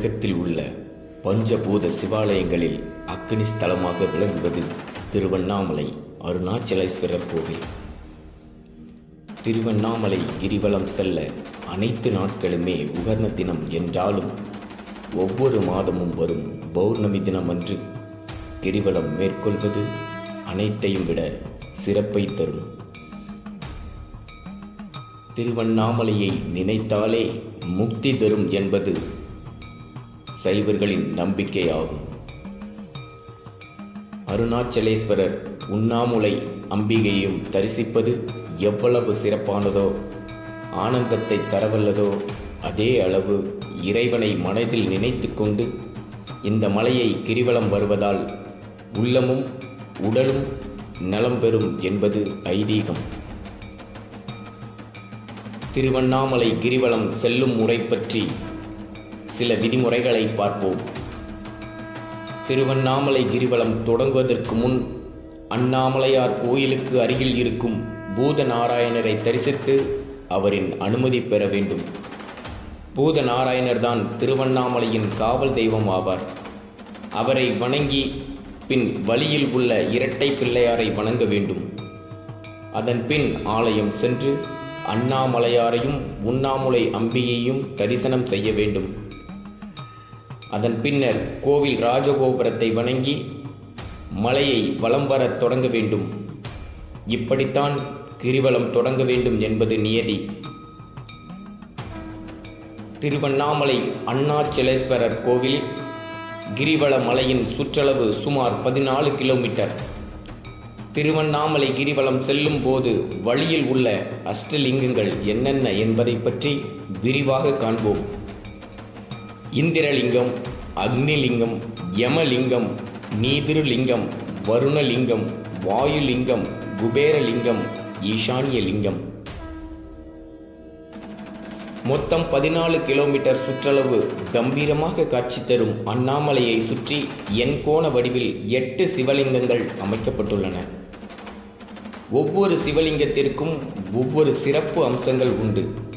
உலகத்தில் உள்ள பஞ்சபூத சிவாலயங்களில் அக்னி ஸ்தலமாக விளங்குவது திருவண்ணாமலை அருணாச்சலேஸ்வரர் கோவில். திருவண்ணாமலை கிரிவலம் செல்ல அனைத்து நாட்களுமே உகர்ந்த தினம் என்றாலும் ஒவ்வொரு மாதமும் வரும் பௌர்ணமி தினமன்று கிரிவலம் மேற்கொள்வது அனைத்தையும் விட சிறப்பை தரும். திருவண்ணாமலையை நினைத்தாலே முக்தி தரும் என்பது சைவர்களின் நம்பிக்கையாகும். அருணாச்சலேஸ்வரர் உண்ணாமுலை அம்பிகையும் தரிசிப்பது எவ்வளவு சிறப்பானதோ ஆனந்தத்தை தரவல்லதோ அதே அளவு இறைவனை மனதில் நினைத்து கொண்டு இந்த மலையை கிரிவலம் வருவதால் உள்ளமும் உடலும் நலம் பெறும் என்பது ஐதீகம். திருவண்ணாமலை கிரிவலம் செல்லும் முறை பற்றி சில விதிமுறைகளை பார்ப்போம். திருவண்ணாமலை கிரிவலம் தொடங்குவதற்கு முன் அண்ணாமலையார் கோயிலுக்கு அருகில் இருக்கும் பூத நாராயணரை தரிசித்து அவரின் அனுமதி பெற வேண்டும். பூத நாராயணர் தான் திருவண்ணாமலையின் காவல் தெய்வம் ஆவார். அவரை வணங்கி பின் வழியில் உள்ள இரட்டை பிள்ளையாரை வணங்க வேண்டும். அதன் பின் ஆலயம் சென்று அண்ணாமலையாரையும் உண்ணாமுலை அம்பியையும் தரிசனம் செய்ய வேண்டும். அதன் பின்னர் கோவில் ராஜகோபுரத்தை வணங்கி மலையை வலம் வரத் தொடங்க வேண்டும். இப்படித்தான் கிரிவலம் தொடங்க வேண்டும் என்பது நியதி. திருவண்ணாமலை அண்ணாச்சலேஸ்வரர் கோவில் கிரிவல மலையின் சுற்றளவு சுமார் பதினாலு கிலோமீட்டர். திருவண்ணாமலை கிரிவலம் செல்லும் போது வழியில் உள்ள அஷ்டலிங்கங்கள் என்னென்ன என்பதை பற்றி விரிவாக காண்போம். இந்திரலிங்கம் அக்னிலிங்கம் யமலிங்கம் நீதிருலிங்கம் வருணலிங்கம் வாயுலிங்கம் குபேரலிங்கம் ஈசான்யலிங்கம். மொத்தம் பதினாலு கிலோமீட்டர் சுற்றளவு கம்பீரமாக காட்சி தரும் அண்ணாமலையை சுற்றி எண்கோண வடிவில் எட்டு சிவலிங்கங்கள் அமைக்கப்பட்டுள்ளன. ஒவ்வொரு சிவலிங்கத்திற்கும் ஒவ்வொரு சிறப்பு அம்சங்கள் உண்டு.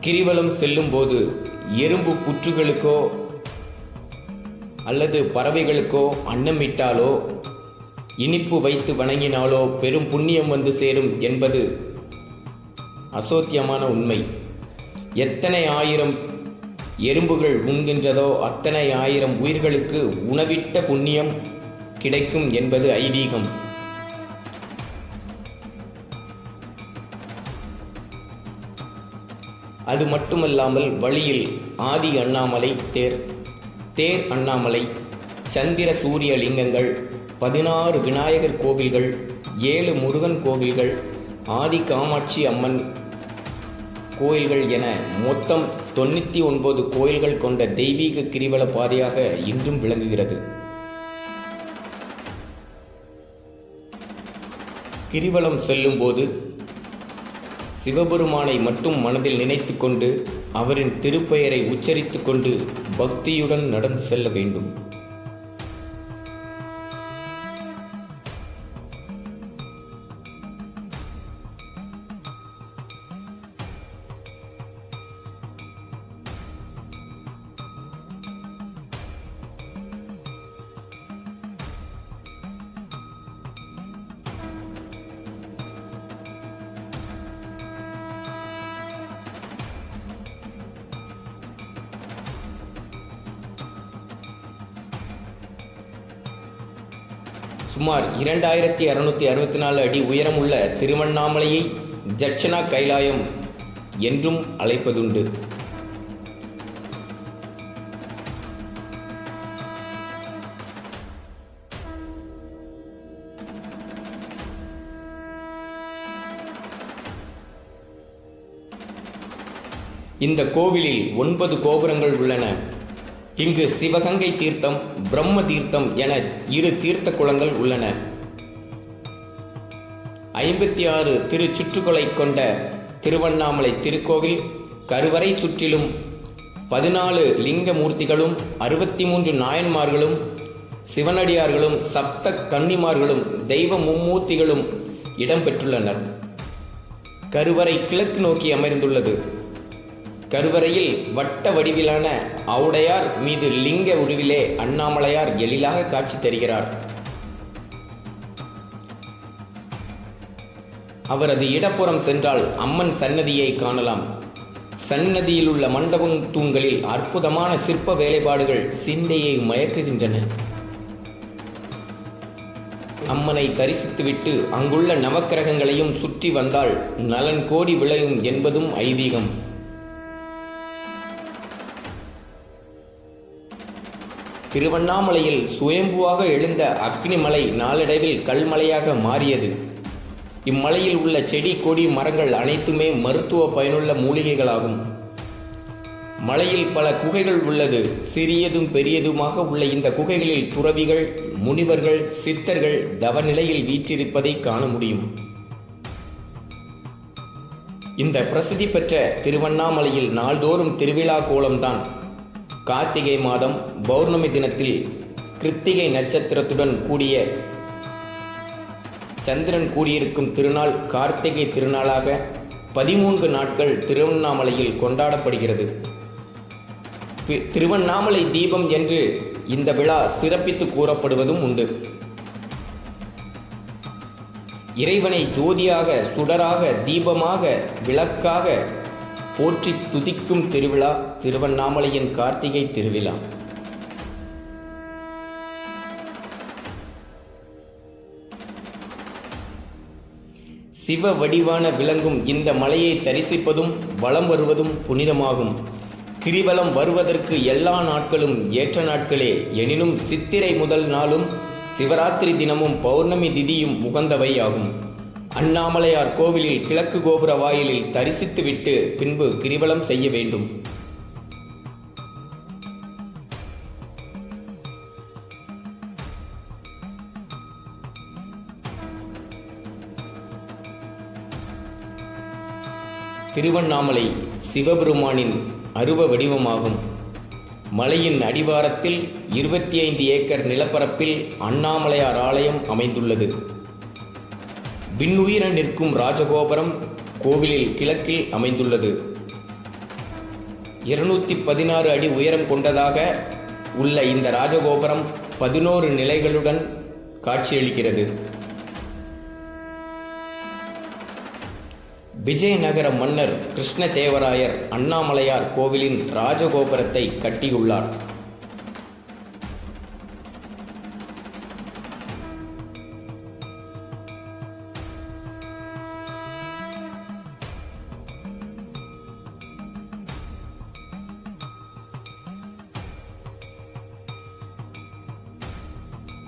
கிரிவலம் செல்லும்போது எறும்பு புற்றுகளுக்கோ அல்லது பறவைகளுக்கோ அன்னமிட்டாலோ இனிப்பு வைத்து வணங்கினாலோ பெரும் புண்ணியம் வந்து சேரும் என்பது அசோத்தியமான உண்மை. எத்தனை ஆயிரம் எறும்புகள் உண்கின்றதோ அத்தனை ஆயிரம் உயிர்களுக்கு உணவிட்ட புண்ணியம் கிடைக்கும் என்பது ஐதீகம். அது மட்டுமல்லாமல் வழியில் ஆதி அண்ணாமலை தேர் தேர் அண்ணாமலை சந்திர சூரிய லிங்கங்கள் பதினாறு விநாயகர் கோவில்கள் ஏழு முருகன் கோவில்கள் ஆதி காமாட்சி அம்மன் கோயில்கள் என மொத்தம் தொண்ணூற்றி ஒன்பது கோயில்கள் கொண்ட தெய்வீக கிரிவல பாதையாக இன்றும் விளங்குகிறது. கிரிவலம் செல்லும்போது சிவபெருமானை மட்டும் மனதில் நினைத்துக்கொண்டு அவரின் திருப்பெயரை உச்சரித்துக்கொண்டு பக்தியுடன் நடந்து செல்ல வேண்டும். சுமார் இரண்டாயிரத்தி அறுநூத்தி அறுபத்தி நாலு அடி உயரமுள்ள திருவண்ணாமலையை ஜட்சனா கைலாயம் என்றும் அழைப்பதுண்டு. இந்த கோவிலில் ஒன்பது கோபுரங்கள் உள்ளன. இங்கு சிவகங்கை தீர்த்தம் பிரம்ம தீர்த்தம் என இரு தீர்த்த குளங்கள் உள்ளன. ஐம்பத்தி ஆறு திரு சுற்றுகளை கொண்ட திருவண்ணாமலை திருக்கோவில் கருவறை சுற்றிலும் பதினாலு லிங்க மூர்த்திகளும் அறுபத்தி மூன்று நாயன்மார்களும் சிவனடியார்களும் சப்த கன்னிமார்களும் தெய்வ மும்மூர்த்திகளும் இடம்பெற்றுள்ளனர். கருவறை கிழக்கு நோக்கி அமைந்துள்ளது. கருவறையில் வட்ட வடிவிலான ஆவுடையார் மீது லிங்க உருவிலே அண்ணாமலையார் எழிலாக காட்சி தருகிறார். அவரது இடப்புறம் சென்றால் அம்மன் சன்னதியை காணலாம். சன்னதியில் உள்ள மண்டபம் தூண்களில் அற்புதமான சிற்ப வேலைப்பாடுகள் சிந்தையை மயக்குகின்றன. அம்மனை தரிசித்துவிட்டு அங்குள்ள நவக்கிரகங்களையும் சுற்றி வந்தால் நலன் கோடி விளையும் என்பதும் ஐதீகம். திருவண்ணாமலையில் சுயம்புவாக எழுந்த அக்னிமலை நாளடைவில் கல்மலையாக மாறியது. இம்மலையில் உள்ள செடி கொடி மரங்கள் அனைத்துமே மருத்துவ பயனுள்ள மூலிகைகளாகும். மலையில் பல குகைகள் உள்ளது. சிறியதும் பெரியதுமாக உள்ள இந்த குகைகளில் துறவிகள் முனிவர்கள் சித்தர்கள் தவநிலையில் வீற்றிருப்பதை காண முடியும். இந்த பிரசித்தி பெற்ற திருவண்ணாமலையில் நாள்தோறும் திருவிழா கோலம்தான் கார்த்திகை மாதம் பௌர்ணமி தினத்தில் கிருத்திகை நட்சத்திரத்துடன் கூடிய சந்திரன் கூடியிருக்கும் திருநாள் கார்த்திகை திருநாளாக பதிமூன்று நாட்கள் திருவண்ணாமலையில் கொண்டாடப்படுகிறது. திருவண்ணாமலை தீபம் என்று இந்த விழா சிறப்பித்து கூறப்படுவதும் உண்டு. இறைவனை ஜோதியாக சுடராக தீபமாக விளக்காக போற்றி துதிக்கும் திருவிழா திருவண்ணாமலையின் கார்த்திகை திருவிழா. சிவ வடிவான விளங்கும் இந்த மலையை தரிசிப்பதும் வலம் வருவதும் புனிதமாகும். கிரிவலம் வருவதற்கு எல்லா நாட்களும் ஏற்ற நாட்களே எனினும் சித்திரை முதல் நாளும் சிவராத்திரி தினமும் பௌர்ணமி திதியும் உகந்தவை ஆகும் அண்ணாமலையார் கோவிலில் கிழக்கு கோபுர வாயிலில் தரிசித்துவிட்டு பின்பு கிரிவலம் செய்ய வேண்டும். திருவண்ணாமலை சிவபெருமானின் அருவ வடிவமாகும். மலையின் அடிவாரத்தில் இருபத்தி ஐந்து ஏக்கர் நிலப்பரப்பில் அண்ணாமலையார் ஆலயம் அமைந்துள்ளது. விண்ணுயிர நிற்கும் ராஜகோபுரம் கோவிலில் கிழக்கில் அமைந்துள்ளது. இருநூத்தி பதினாறு அடி உயரம் கொண்டதாக உள்ள இந்த ராஜகோபுரம் பதினோரு நிலைகளுடன் காட்சியளிக்கிறது. விஜயநகர மன்னர் கிருஷ்ணதேவராயர் அண்ணாமலையார் கோவிலின் ராஜகோபுரத்தை கட்டியுள்ளார்.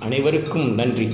அனைவருக்கும் நன்றி.